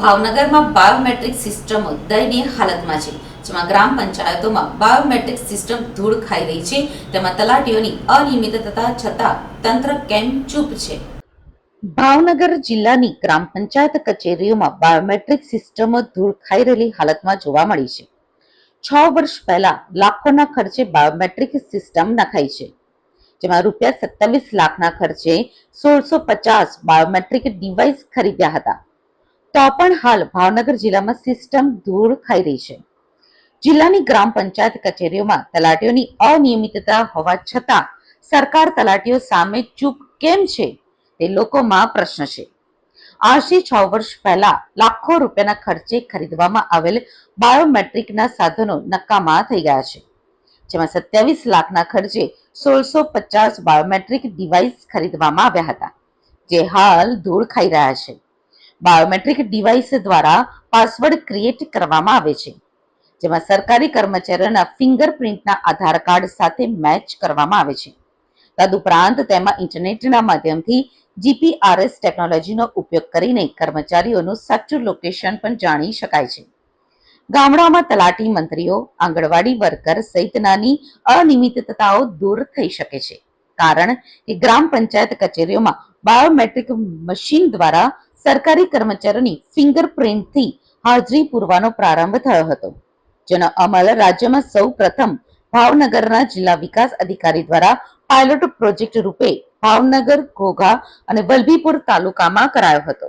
ભાવનગરમાં બાયોમેટ્રિક સિસ્ટમો દયનીય હાલતમાં છે, જેમાં ગ્રામ પંચાયતોમાં બાયોમેટ્રિક સિસ્ટમ ધૂળ ખાઈ રહી છે, તેમાં તલાટીઓની અનિયમિતતા છતાં તંત્ર કેમ ચૂપ છે? ભાવનગર જિલ્લાની ગ્રામ પંચાયત કચેરીઓમાં બાયોમેટ્રિક સિસ્ટમો ધૂળ ખાઈ રહેલી હાલતમાં જોવા મળી છે. છ વર્ષ પહેલા લાખોના ખર્ચે બાયોમેટ્રિક સિસ્ટમ નખાઈ છે, જેમાં રૂપિયા સત્તાવીસ લાખના ખર્ચે સોળસો પચાસ બાયોમેટ્રિક ડિવાઇસ ખરીદ્યા હતા. તો પણ હાલ ભાવનગર જિલ્લામાં સિસ્ટમ ધૂળ ખાઈ રહી છે. જિલ્લાની ગ્રામ પંચાયત કચેરીઓમાં તલાટીઓની અનિયમિતતા હોવા છતાં સરકાર તલાટીઓ સામે ચૂપ કેમ છે તે લોકોમાં પ્રશ્ન છે. આજથી છ વર્ષ પહેલા લાખો રૂપિયાના ખર્ચે ખરીદવામાં આવેલ બાયોમેટ્રિકના સાધનો નકામા થઈ ગયા છે. જેમાં સત્યાવીસ લાખના ખર્ચે સોળસો પચાસ બાયોમેટ્રિક ડિવાઇસ ખરીદવામાં આવ્યા હતા, જે હાલ ધૂળ ખાઈ રહ્યા છે. બાયોમેટ્રિક ડિવાઇસ દ્વારા પાસવર્ડ ક્રિએટ કરવામાં આવે છે. જેમાં સરકારી કર્મચારીઓના ફિંગરપ્રિન્ટના આધાર કાર્ડ સાથે મેચ કરવામાં આવે છે. તદુપરાંત તેમાં ઇન્ટરનેટના માધ્યમથી જીપીઆરએસ ટેકનોલોજીનો ઉપયોગ કરીને કર્મચારીઓનું સાચું લોકેશન પણ જાણી શકાય છે. ગામડામાં તલાટી મંત્રીઓ, આંગણવાડી વર્કર સહિતનાની અનિયમિતતાઓ દૂર થઈ શકે છે. કારણ કે ગ્રામ પંચાયત કચેરીઓમાં બાયોમેટ્રિક મશીન દ્વારા સરકારી કર્મચારીઓની ફિંગરપ્રિન્ટથી હાજરી પૂરવાનો પ્રારંભ થયો હતો, જેનો અમલ રાજ્યમાં સૌ પ્રથમ ભાવનગરના જિલ્લા વિકાસ અધિકારી દ્વારા પાયલોટ પ્રોજેક્ટ રૂપે ભાવનગર, ઘોઘા અને વલભીપુર તાલુકામાં કરાયો હતો.